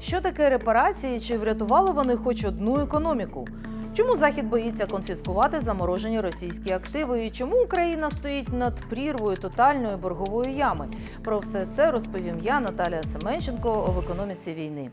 Що таке репарації? Чи врятували вони хоч одну економіку? Чому Захід боїться конфіскувати заморожені російські активи? І чому Україна стоїть над прірвою тотальної боргової ями? Про все це розповім я, Наталія Семенченко, в економіці війни.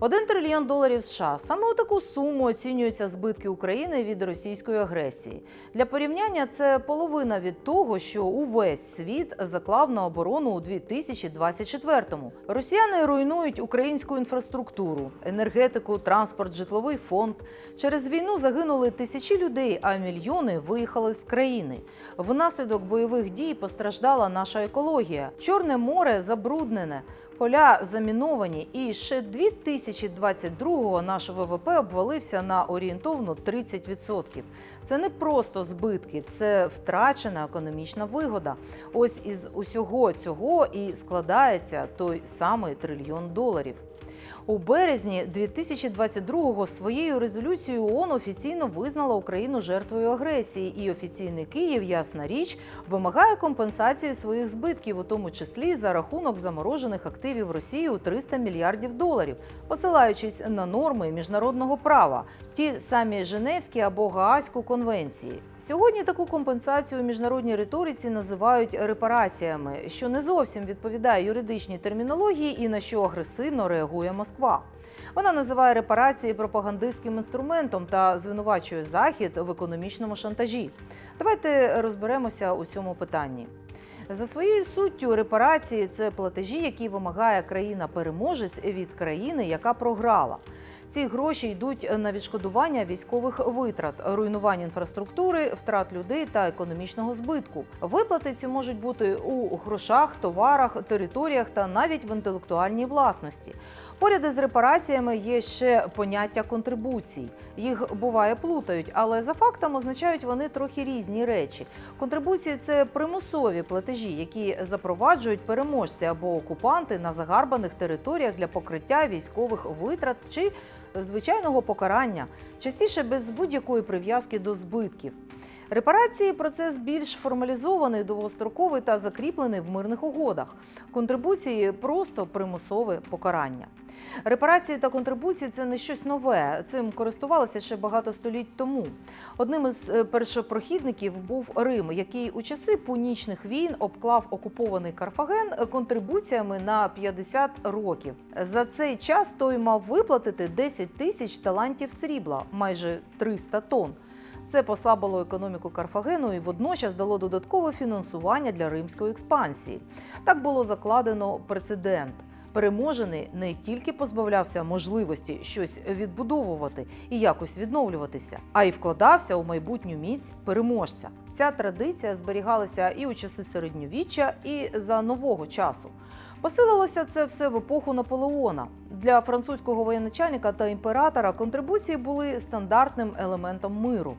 Один трильйон доларів США саме у таку суму оцінюються збитки України від російської агресії. Для порівняння це половина від того, що увесь світ заклав на оборону у 2024-му. Росіяни руйнують українську інфраструктуру, енергетику, транспорт, житловий фонд. Через війну загинули тисячі людей, а мільйони виїхали з країни. Внаслідок бойових дій постраждала наша екологія. Чорне море забруднене. Поля заміновані, і ще 2022-го наш ВВП обвалився на орієнтовно 30%. Це не просто збитки, це втрачена економічна вигода. Ось із усього цього і складається той самий трильйон доларів. У березні 2022-го своєю резолюцією ООН офіційно визнала Україну жертвою агресії, і офіційний Київ, ясна річ, вимагає компенсації своїх збитків, у тому числі за рахунок заморожених активів Росії у 300 мільярдів доларів, посилаючись на норми міжнародного права, ті самі Женевські або Гаазьку конвенції. Сьогодні таку компенсацію у міжнародній риториці називають репараціями, що не зовсім відповідає юридичній термінології і на що агресивно реагує Москва. Вона називає репарації пропагандистським інструментом та звинувачує Захід в економічному шантажі. Давайте розберемося у цьому питанні. За своєю суттю, репарації це платежі, які вимагає країна-переможець від країни, яка програла. Ці гроші йдуть на відшкодування військових витрат, руйнування інфраструктури, втрат людей та економічного збитку. Виплати ці можуть бути у грошах, товарах, територіях та навіть в інтелектуальній власності. Поряд із репараціями є ще поняття контрибуцій. Їх буває плутають, але за фактом означають вони трохи різні речі. Контрибуції це примусові платежі, які запроваджують переможці або окупанти на загарбаних територіях для покриття військових витрат чи звичайного покарання, частіше без будь-якої прив'язки до збитків. Репарації процес більш формалізований, довгостроковий та закріплений в мирних угодах. Контрибуції просто примусове покарання. Репарації та контрибуції це не щось нове. Цим користувалися ще багато століть тому. Одним із е, першопрохідників був Рим, який у часи пунічних війн обклав окупований Карфаген контрибуціями на 50 років. За цей час той мав виплатити 10 тисяч талантів срібла, майже 300 тонн. Це послабило економіку Карфагену і водночас дало додаткове фінансування для римської експансії. Так було закладено прецедент. Переможений не тільки позбавлявся можливості щось відбудовувати і якось відновлюватися, а й вкладався у майбутню міць переможця. Ця традиція зберігалася і у часи середньовіччя, і за нового часу. Посилилося це все в епоху Наполеона. Для французького воєначальника та імператора контрибуції були стандартним елементом миру.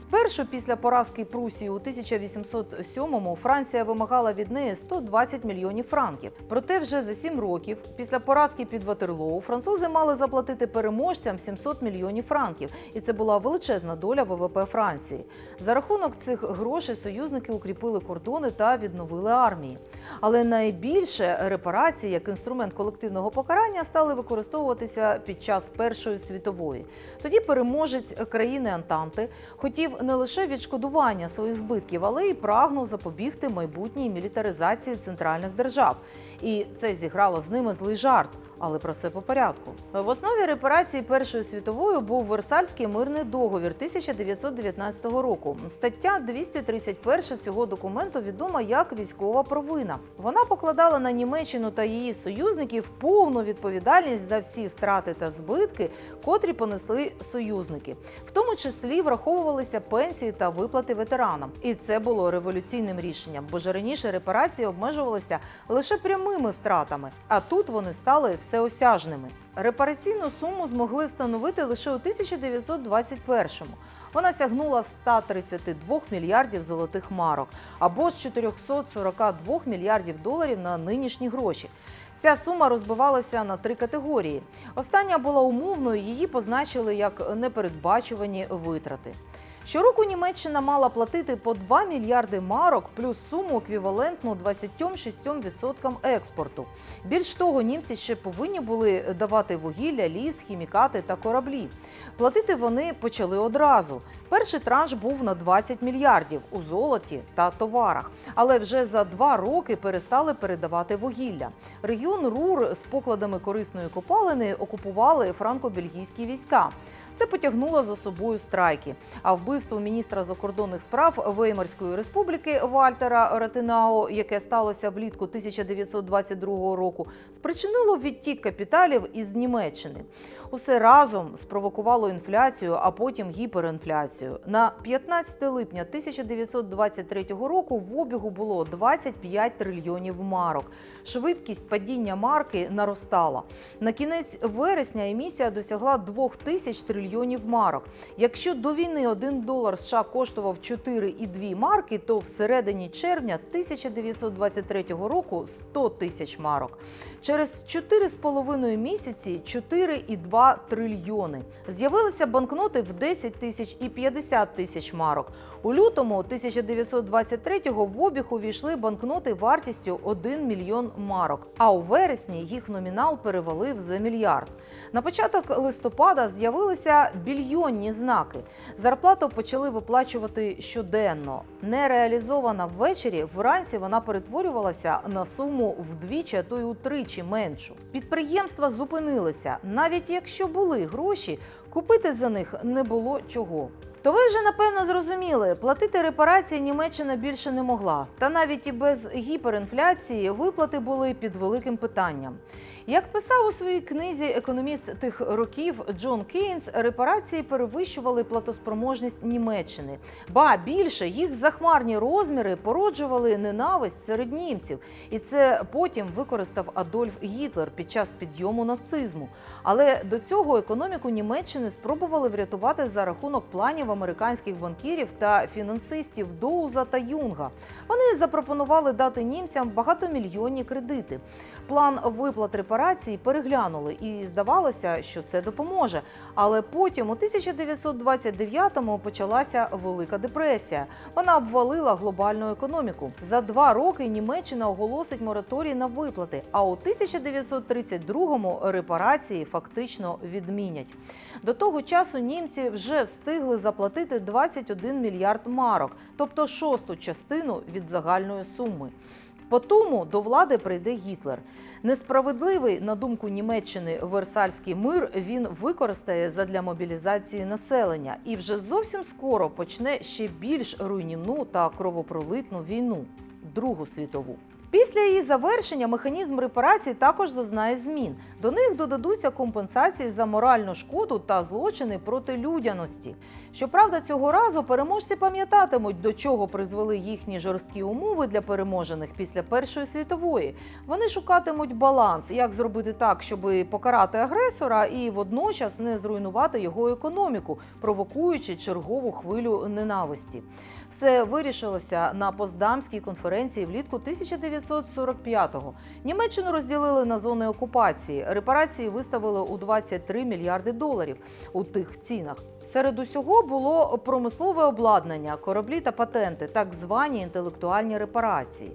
Спершу після поразки Прусії у 1807-му Франція вимагала від неї 120 мільйонів франків. Проте вже за сім років після поразки під Ватерлоу французи мали заплатити переможцям 700 мільйонів франків, і це була величезна доля ВВП Франції. За рахунок цих грошей союзники укріпили кордони та відновили армії. Але найбільше репарації як інструмент колективного покарання стали використовуватися під час Першої світової. Тоді переможець країни Антанти хотів не лише відшкодування своїх збитків, але й прагнув запобігти майбутній мілітаризації центральних держав. І це зіграло з ними злий жарт. Але про все по порядку. В основі репарації Першої світової був Версальський мирний договір 1919 року. Стаття 231 цього документу відома як військова провина. Вона покладала на Німеччину та її союзників повну відповідальність за всі втрати та збитки, котрі понесли союзники. В тому числі враховувалися пенсії та виплати ветеранам. І це було революційним рішенням, бо ж раніше репарації обмежувалися лише прямими втратами, а тут вони стали всеосяжними. Репараційну суму змогли встановити лише у 1921-му. Вона сягнула 132 мільярдів золотих марок або з 442 мільярдів доларів на нинішні гроші. Ця сума розбивалася на три категорії. Остання була умовною, її позначили як непередбачувані витрати. Щороку Німеччина мала платити по 2 мільярди марок плюс суму еквівалентну 26% експорту. Більш того, німці ще повинні були давати вугілля, ліс, хімікати та кораблі. Платити вони почали одразу. Перший транш був на 20 мільярдів у золоті та товарах, але вже за два роки перестали передавати вугілля. Регіон Рур з покладами корисної копалини окупували франко-бельгійські війська. Це потягнуло за собою страйки. А вбивство міністра закордонних справ Веймарської республіки Вальтера Ратинао, яке сталося влітку 1922 року, спричинило відтік капіталів із Німеччини. Усе разом спровокувало інфляцію, а потім гіперінфляцію. На 15 липня 1923 року в обігу було 25 трильйонів марок. Швидкість падіння марки наростала. На кінець вересня емісія досягла 2 тисяч трильйонів марок. Якщо до війни 1 долар США коштував 4,2 марки, то всередині червня 1923 року 100 тисяч марок. Через 4,5 місяці 4,2 трильйони. З'явилися банкноти в 10 тисяч і 50 тисяч марок. У лютому 1923-го в обіг увійшли банкноти вартістю 1 мільйон марок, а у вересні їх номінал перевалив за мільярд. На початок листопада з'явилися більйонні знаки. Зарплату почали виплачувати щоденно. Не реалізована ввечері, вранці вона перетворювалася на суму вдвічі, а то й утричі меншу. Підприємства зупинилися. Навіть якщо були гроші, купити за них не було чого. То ви вже напевно зрозуміли, платити репарації Німеччина більше не могла. Та навіть і без гіперінфляції виплати були під великим питанням. Як писав у своїй книзі економіст тих років Джон Кейнс, репарації перевищували платоспроможність Німеччини. Ба більше їх захмарні розміри породжували ненависть серед німців, і це потім використав Адольф Гітлер під час підйому нацизму. Але до цього економіку Німеччини спробували врятувати за рахунок планів американських банкірів та фінансистів Доуза та Юнга. Вони запропонували дати німцям багатомільйонні кредити. План виплат репарацій переглянули, і здавалося, що це допоможе. Але потім, у 1929-му, почалася Велика депресія. Вона обвалила глобальну економіку. За два роки Німеччина оголосить мораторій на виплати. А у 1932-му репарації фактично відмінять. До того часу німці вже встигли заплатити 21 мільярд марок, тобто шосту частину від загальної суми. По тому до влади прийде Гітлер. Несправедливий, на думку Німеччини, Версальський мир він використає задля мобілізації населення і вже зовсім скоро почне ще більш руйнівну та кровопролитну війну Другу світову. Після її завершення механізм репарацій також зазнає змін. До них додадуться компенсації за моральну шкоду та злочини проти людяності. Щоправда, цього разу переможці пам'ятатимуть, до чого призвели їхні жорсткі умови для переможених після Першої світової. Вони шукатимуть баланс, як зробити так, щоб покарати агресора і водночас не зруйнувати його економіку, провокуючи чергову хвилю ненависті. Все вирішилося на Поздамській конференції влітку 1945-го. Німеччину розділили на зони окупації. Репарації виставили у 23 мільярди доларів у тих цінах. Серед усього було промислове обладнання, кораблі та патенти, так звані інтелектуальні репарації.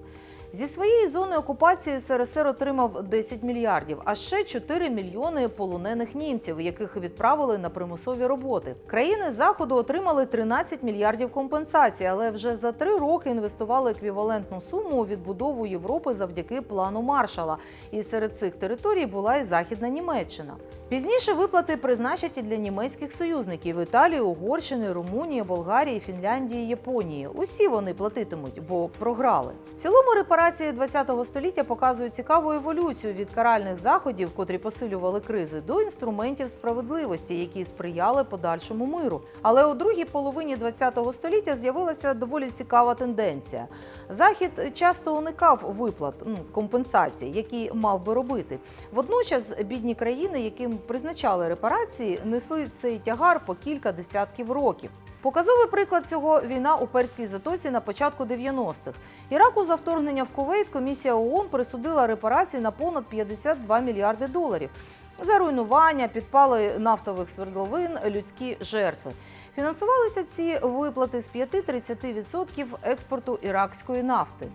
Зі своєї зони окупації СРСР отримав 10 мільярдів, а ще 4 мільйони полонених німців, яких відправили на примусові роботи. Країни заходу отримали 13 мільярдів компенсацій, але вже за три роки інвестували еквівалентну суму у відбудову Європи завдяки плану Маршала. І серед цих територій була і Західна Німеччина. Пізніше виплати призначать і для німецьких союзників Італії, Угорщини, Румунії, Болгарії, Фінляндії, Японії. Усі вони платитимуть, бо програли. В цілому репарації ХХ століття показують цікаву еволюцію від каральних заходів, котрі посилювали кризи, до інструментів справедливості, які сприяли подальшому миру. Але у другій половині ХХ століття з'явилася доволі цікава тенденція. Захід часто уникав виплат ну, компенсацій, які мав би робити. Водночас бідні країни, яким призначали репарації, несли цей тягар по кілька десятків років. Показовий приклад цього війна у Перській затоці на початку 90-х. Іраку за вторгнення в Кувейт комісія ООН присудила репарації на понад 52 мільярди доларів. За руйнування, підпали нафтових свердловин, людські жертви. Фінансувалися ці виплати з 5-30% експорту іракської нафти.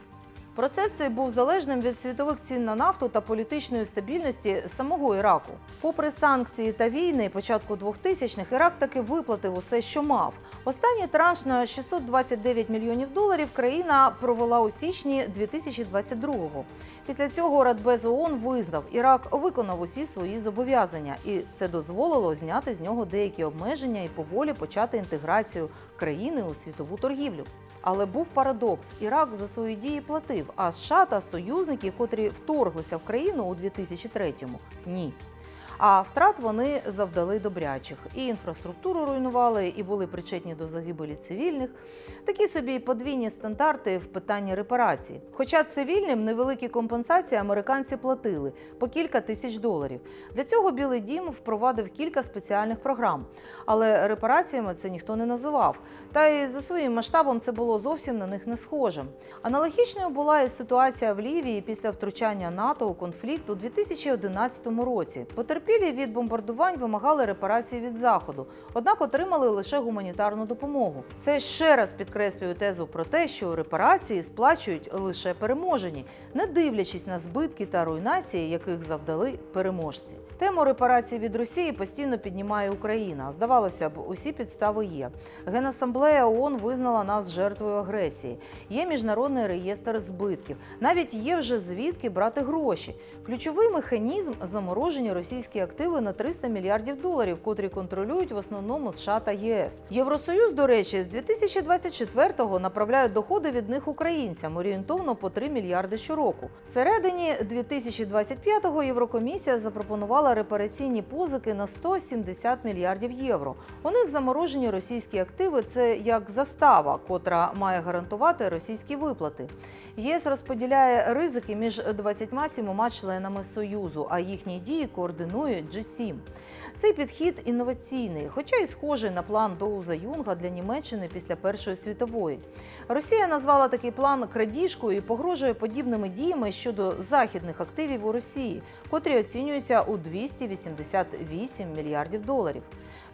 Процес цей був залежним від світових цін на нафту та політичної стабільності самого Іраку. Попри санкції та війни початку 2000-х, Ірак таки виплатив усе, що мав. Останній транш на 629 мільйонів доларів країна провела у січні 2022-го. Після цього Радбез ООН визнав, Ірак виконав усі свої зобов'язання, і це дозволило зняти з нього деякі обмеження і поволі почати інтеграцію країни у світову торгівлю. Але був парадокс: Ірак за свої дії платив, а США та союзники, котрі вторглися в країну у 2003-му, ні. А втрат вони завдали добрячих. І інфраструктуру руйнували, і були причетні до загибелі цивільних. Такі собі подвійні стандарти в питанні репарацій. Хоча цивільним невеликі компенсації американці платили по кілька тисяч доларів. Для цього Білий Дім впровадив кілька спеціальних програм. Але репараціями це ніхто не називав. Та й за своїм масштабом це було зовсім на них не схоже. Аналогічною була і ситуація в Лівії після втручання НАТО у конфлікт у 2011 році. Потерпілі від бомбардувань вимагали репарації від заходу, однак отримали лише гуманітарну допомогу. Це ще раз підкреслює тезу про те, що репарації сплачують лише переможені, не дивлячись на збитки та руйнації, яких завдали переможці. Тему репарацій від Росії постійно піднімає Україна. Здавалося б, усі підстави є. Генасамблея ООН визнала нас жертвою агресії. Є міжнародний реєстр збитків. Навіть є вже звідки брати гроші. Ключовий механізм заморожені російські активи на 300 мільярдів доларів, котрі контролюють в основному США та єС. Євросоюз, до речі, з 2024-го направляє доходи від них українцям орієнтовно по 3 мільярди щороку. Всередині 2025-го Єврокомісія запропонувала репараційні позики на 170 мільярдів євро. У них заморожені російські активи це як застава, котра має гарантувати російські виплати. ЄС розподіляє ризики між 27 членами союзу, а їхні дії координує G7. Цей підхід інноваційний, хоча й схожий на план Доуза Юнга для Німеччини після Першої світової. Росія назвала такий план крадіжкою і погрожує подібними діями щодо західних активів у Росії, котрі оцінюються у 288 мільярдів доларів.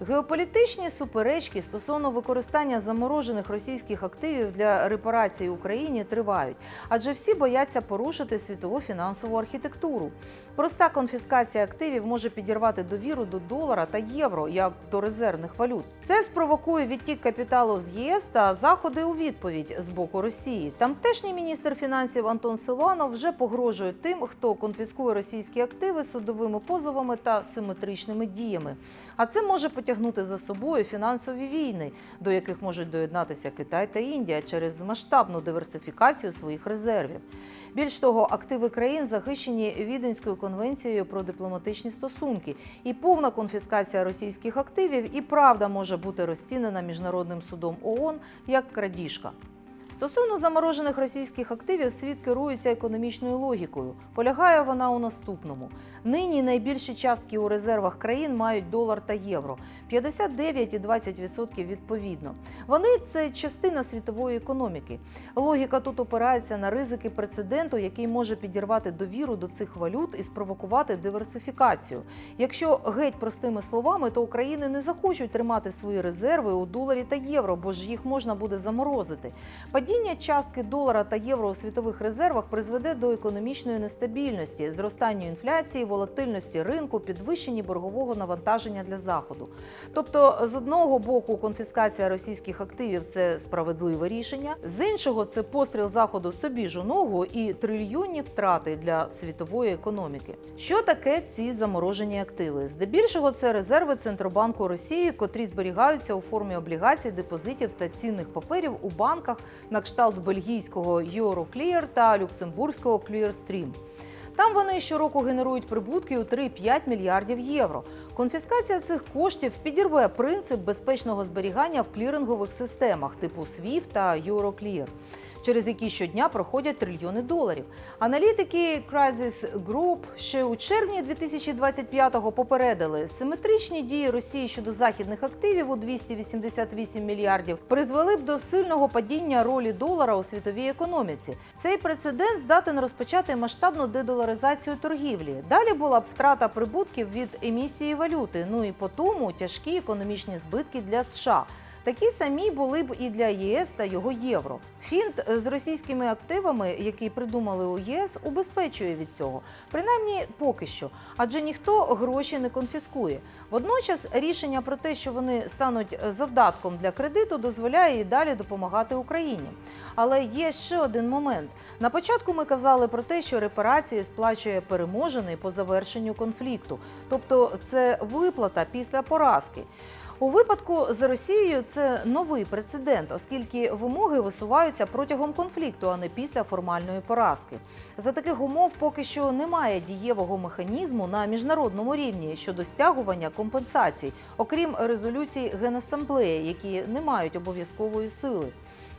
Геополітичні суперечки стосовно використання заморожених російських активів для репарації Україні тривають, адже всі бояться порушити світову фінансову архітектуру. Проста конфіскація активів може підірвати довіру до долара та євро як до резервних валют. Це спровокує відтік капіталу з ЄС та заходи у відповідь з боку Росії. Тамтешній міністр фінансів Антон Силуанов вже погрожує тим, хто конфіскує російські активи судовими позовами та симетричними діями. А це може потягнути за собою фінансові війни, до яких можуть доєднатися Китай та Індія через масштабну диверсифікацію своїх резервів. Більш того, активи країн захищені Віденською конвенцією про дипломатичні стосунки, і повна конфіскація російських активів і правда може бути розцінена міжнародним судом ООН як крадіжка. Стосовно заморожених російських активів, світ керується економічною логікою. Полягає вона у наступному: нині найбільші частки у резервах країн мають долар та євро 59 і 20% відповідно. Вони це частина світової економіки. Логіка тут опирається на ризики прецеденту, який може підірвати довіру до цих валют і спровокувати диверсифікацію. Якщо геть простими словами, то України не захочуть тримати свої резерви у доларі та євро, бо ж їх можна буде заморозити. Падіння частки долара та євро у світових резервах призведе до економічної нестабільності, зростання інфляції, волатильності ринку, підвищення боргового навантаження для заходу. Тобто, з одного боку, конфіскація російських активів це справедливе рішення, з іншого це постріл заходу собі ж у ногу і трильйонні втрати для світової економіки. Що таке ці заморожені активи? Здебільшого це резерви Центробанку Росії, котрі зберігаються у формі облігацій, депозитів та цінних паперів у банках на кшталт бельгійського Euroclear та люксембурзького Clearstream. Там вони щороку генерують прибутки у 3-5 мільярдів євро. Конфіскація цих коштів підірве принцип безпечного зберігання в клірингових системах типу SWIFT та Euroclear, через які щодня проходять трильйони доларів. Аналітики Crisis Group ще у червні 2025-го попередили, симетричні дії Росії щодо західних активів у 288 мільярдів призвели б до сильного падіння ролі долара у світовій економіці. Цей прецедент здатен розпочати масштабну дедоларизацію торгівлі. Далі була б втрата прибутків від емісії валюти. Ну і по тому тяжкі економічні збитки для США. Такі самі були б і для ЄС та його євро. Фінт з російськими активами, який придумали у ЄС, убезпечує від цього, принаймні поки що, адже ніхто гроші не конфіскує. Водночас рішення про те, що вони стануть завдатком для кредиту, дозволяє і далі допомагати Україні. Але є ще один момент. На початку ми казали про те, що репарації сплачує переможений по завершенню конфлікту, тобто це виплата після поразки. У випадку з Росією це новий прецедент, оскільки вимоги висуваються протягом конфлікту, а не після формальної поразки. За таких умов поки що немає дієвого механізму на міжнародному рівні щодо стягування компенсацій, окрім резолюцій Генасамблеї, які не мають обов'язкової сили.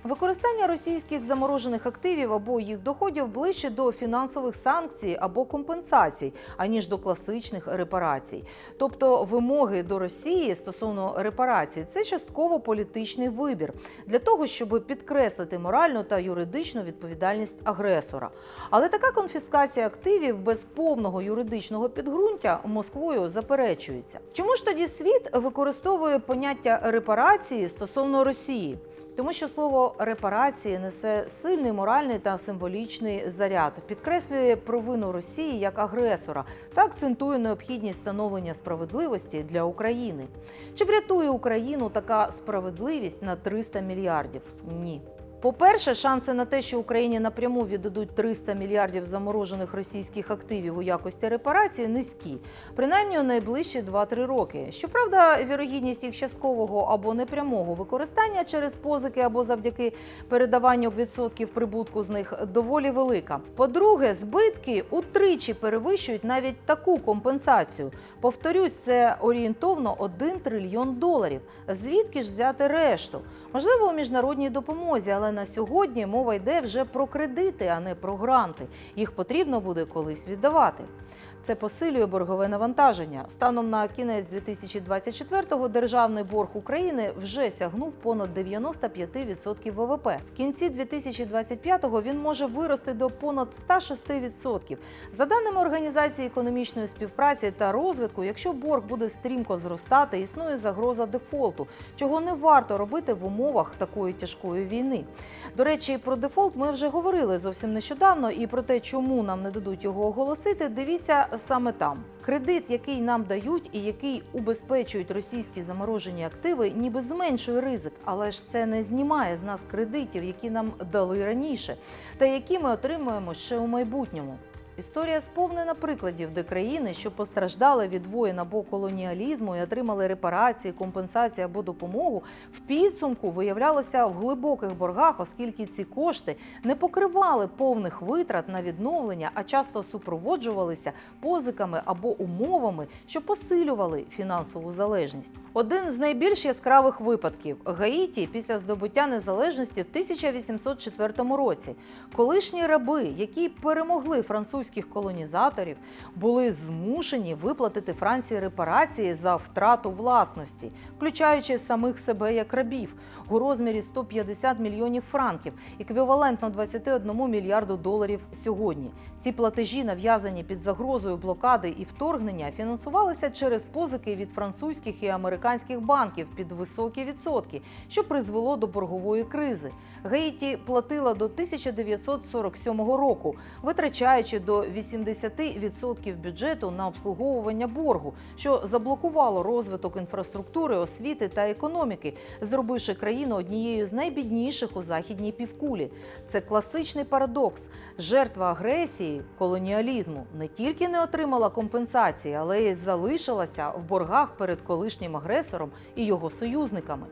Використання російських заморожених активів або їх доходів ближче до фінансових санкцій або компенсацій, аніж до класичних репарацій. Тобто вимоги до Росії стосовно репарацій це частково політичний вибір для того, щоб підкреслити моральну та юридичну відповідальність агресора. Але така конфіскація активів без повного юридичного підґрунтя Москвою заперечується. Чому ж тоді світ використовує поняття репарації стосовно Росії? Тому що слово репарації несе сильний моральний та символічний заряд, підкреслює провину Росії як агресора та акцентує необхідність встановлення справедливості для України. Чи врятує Україну така справедливість на 300 мільярдів? Ні. По-перше, шанси на те, що Україні напряму віддадуть 300 мільярдів заморожених російських активів у якості репарації, низькі, принаймні у найближчі 2-3 роки. Щоправда, вірогідність їх часткового або непрямого використання через позики або завдяки передаванню відсотків прибутку з них доволі велика. По-друге, збитки утричі перевищують навіть таку компенсацію. Повторюсь, це орієнтовно 1 трильйон доларів. Звідки ж взяти решту? Можливо, у міжнародній допомозі, але на сьогодні мова йде вже про кредити, а не про гранти. Їх потрібно буде колись віддавати. Це посилює боргове навантаження. Станом на кінець 2024-го державний борг України вже сягнув понад 95% ВВП. В кінці 2025-го він може вирости до понад 106%. За даними Організації економічної співпраці та розвитку, якщо борг буде стрімко зростати, існує загроза дефолту, чого не варто робити в умовах такої тяжкої війни. До речі, про дефолт ми вже говорили зовсім нещодавно, і про те, чому нам не дадуть його оголосити, дивіться саме там. Кредит, який нам дають і який убезпечують російські заморожені активи, ніби зменшує ризик, але ж це не знімає з нас кредитів, які нам дали раніше, та які ми отримуємо ще у майбутньому. Історія сповнена прикладів, де країни, що постраждали від воєн або колоніалізму і отримали репарації, компенсації або допомогу, в підсумку виявлялися в глибоких боргах, оскільки ці кошти не покривали повних витрат на відновлення, а часто супроводжувалися позиками або умовами, що посилювали фінансову залежність. Один з найбільш яскравих випадків Гаїті після здобуття незалежності в 1804 році. Колишні раби, які перемогли французьких колонізаторів, були змушені виплатити Франції репарації за втрату власності, включаючи самих себе як рабів, у розмірі 150 мільйонів франків, еквівалентно 21 мільярду доларів сьогодні. Ці платежі, нав'язані під загрозою блокади і вторгнення, фінансувалися через позики від французьких і американських банків під високі відсотки, що призвело до боргової кризи. Гаїті платила до 1947 року, витрачаючи до 80% бюджету на обслуговування боргу, що заблокувало розвиток інфраструктури, освіти та економіки, зробивши країну однією з найбідніших у західній півкулі. Це класичний парадокс. Жертва агресії, колоніалізму не тільки не отримала компенсації, але й залишилася в боргах перед колишнім агресором і його союзниками.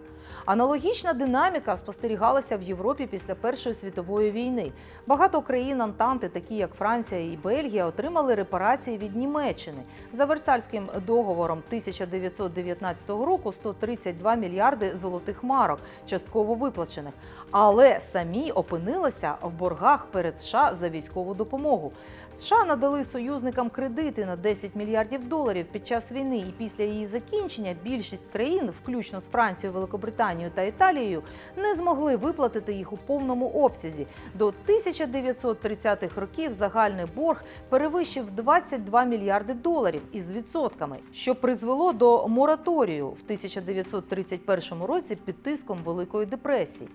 Аналогічна динаміка спостерігалася в Європі після Першої світової війни. Багато країн Антанти, такі як Франція і Бельгія, отримали репарації від Німеччини за Версальським договором 1919 року 132 мільярди золотих марок, частково виплачених, але самі опинилися в боргах перед США за військову допомогу. США надали союзникам кредити на 10 мільярдів доларів під час війни, і після її закінчення більшість країн, включно з Францією, Великобританією Британією та Італією не змогли виплатити їх у повному обсязі. До 1930-х років загальний борг перевищив 22 мільярди доларів із відсотками, що призвело до мораторію в 1931 році під тиском Великої депресії.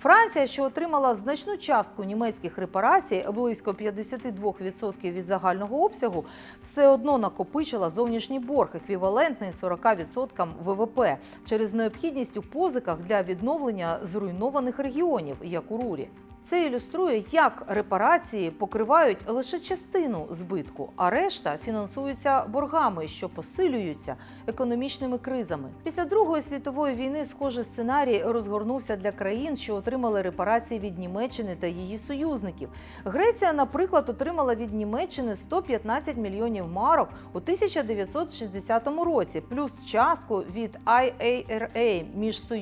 Франція, що отримала значну частку німецьких репарацій, близько 52% від загального обсягу, все одно накопичила зовнішній борг, еквівалентний 40% ВВП, через необхідність у позиках для відновлення зруйнованих регіонів, як у Рурі. Це ілюструє, як репарації покривають лише частину збитку, а решта фінансується боргами, що посилюються економічними кризами. Після Другої світової війни схожий сценарій розгорнувся для країн, що отримали репарації від Німеччини та її союзників. Греція, наприклад, отримала від Німеччини 115 мільйонів марок у 1960 році, плюс частку від IARA,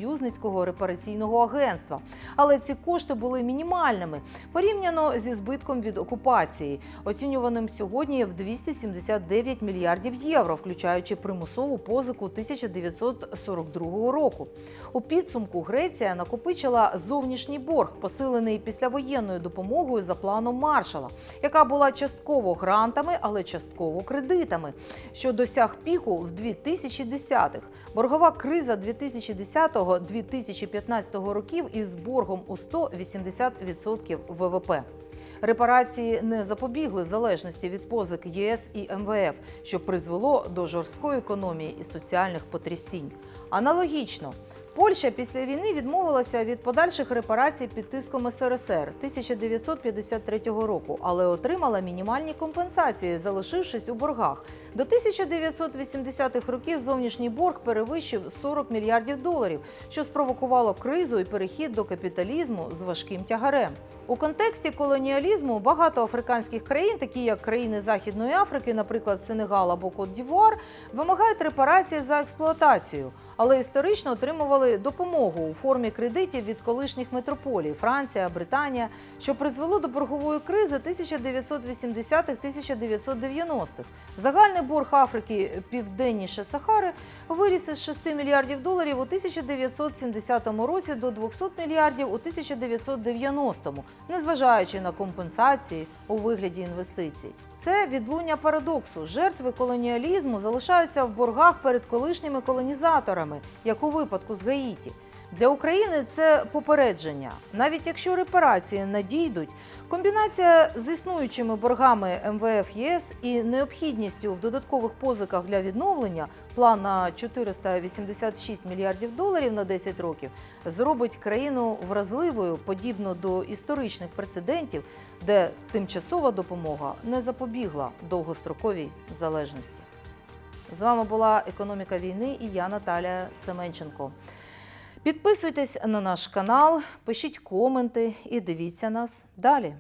міжсоюзницького репараційного агентства. Але ці кошти були мінімальними порівняно зі збитком від окупації, оцінюваним сьогодні в 279 мільярдів євро, включаючи примусову позику 1942 року. У підсумку Греція накопичила зовнішній борг, посилений післявоєнною допомогою за планом Маршала, яка була частково грантами, але частково кредитами, що досяг піку в 2010-х. Боргова криза 2010-2015 років із боргом у 180% ВВП. Репарації не запобігли залежності від позик ЄС і МВФ, що призвело до жорсткої економії і соціальних потрясінь. Аналогічно. Польща після війни відмовилася від подальших репарацій під тиском СРСР 1953 року, але отримала мінімальні компенсації, залишившись у боргах. До 1980-х років зовнішній борг перевищив 40 мільярдів доларів, що спровокувало кризу і перехід до капіталізму з важким тягарем. У контексті колоніалізму багато африканських країн, такі як країни Західної Африки, наприклад, Сенегал або Кот-Дівуар, вимагають репарації за експлуатацію, але історично отримували допомогу у формі кредитів від колишніх метрополій Франція, Британія, що призвело до боргової кризи 1980-1990-х. Загальний борг Африки південніше Сахари виріс із 6 мільярдів доларів у 1970 році до 200 мільярдів у 1990-му, незважаючи на компенсації у вигляді інвестицій. Це відлуння парадоксу. Жертви колоніалізму залишаються в боргах перед колишніми колонізаторами, як у випадку з Гаїті. Для України це попередження. Навіть якщо репарації надійдуть, комбінація з існуючими боргами МВФ ЄС і необхідністю в додаткових позиках для відновлення план на 486 мільярдів доларів на 10 років зробить країну вразливою, подібно до історичних прецедентів, де тимчасова допомога не запобігла довгостроковій залежності. З вами була економіка війни і я Наталія Семенченко. Підписуйтесь на наш канал, пишіть коменти і дивіться нас далі.